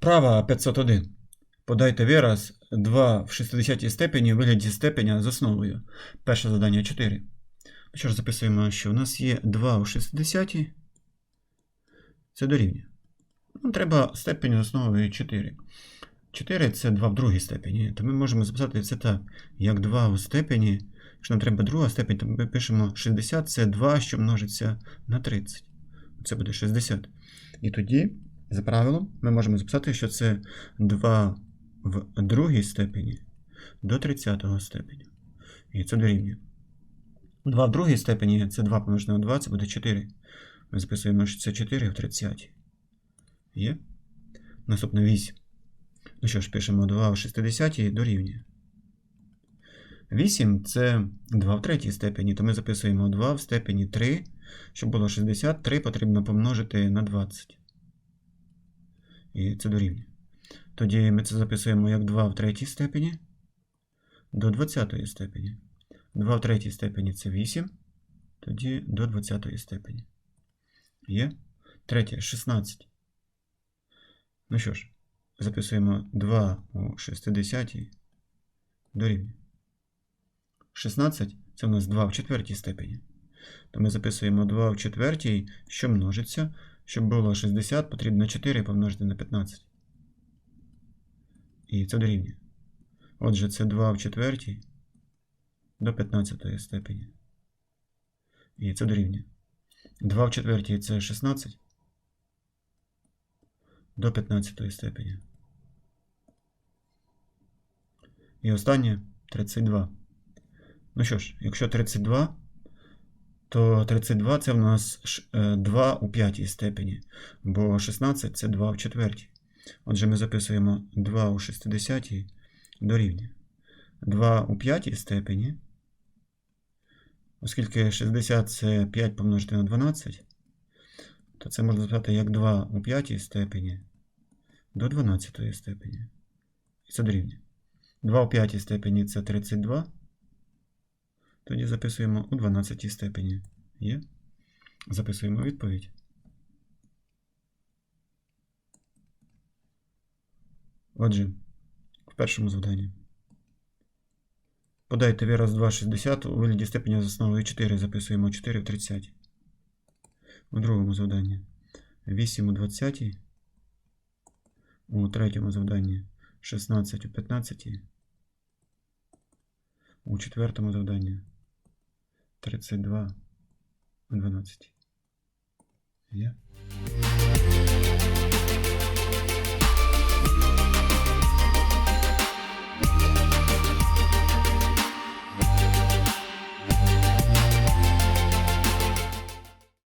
Вправа 501. Подайте вираз 2 в 60 степені у вигляді степеня з основою. Перше завдання 4. Ну що ж, записуємо, що у нас є 2 у 60. Це дорівнює. Нам треба степень з основою 4. 4 це 2 в другій степені. То ми можемо записати це так, як 2 у степені. Якщо нам треба друга степень, то ми пишемо 60 це 2, що множиться на 30. Це буде 60. І тоді, за правилом, ми можемо записати, що це 2 в другій степені до 30 степеня. І це дорівнює. 2 в другій степені це 2 помножене на 2, це буде 4. Ми записуємо, що це 4 в 30. Є? Наступне 8. Ну що ж, пишемо 2 в 60 дорівнює. 8 це 2 в третій степені, то ми записуємо 2 в степені 3. Щоб було 60, 3 потрібно помножити на 20. І це дорівнює. Тоді ми це записуємо як 2 в третій степені до 20 степені. 2 в третій степені це 8. Тоді до 20 степені. Є? Третє 16. Ну що ж, записуємо 2 у 60 дорівнює. 16 це у нас 2 в четвертій степені. То ми записуємо 2 в четвертій, що множиться. Щоб було 60, потрібно 4 помножити на 15. І це дорівнює. Отже, це 2 в четвертій до 15 степені. І це дорівнює. 2 в четвертій це 16 до 15 степені. І останнє 32. Ну що ж, якщо 32, то 32 це в нас 2 у п'ятій степені, бо 16 це 2 в четвертій. Отже, ми записуємо 2 у 60 дорівнює. 2 у п'ятій степені, оскільки 60 це 5 помножити на 12, то це можна записати як 2 у п'ятій степені до 12 степені. І це дорівнює. 2 у п'ятій степені це 32. Тоді записуємо у 12 степені. Є. Записуємо відповідь. Отже, в першому завданні. Подайте вираз 2,60 у вигляді степеня з основою 4. Записуємо 4 в 30. У другому завданні 8 у 20. У третьому завданні 16 у 15. У четвертому завданні 32 у 12. Є?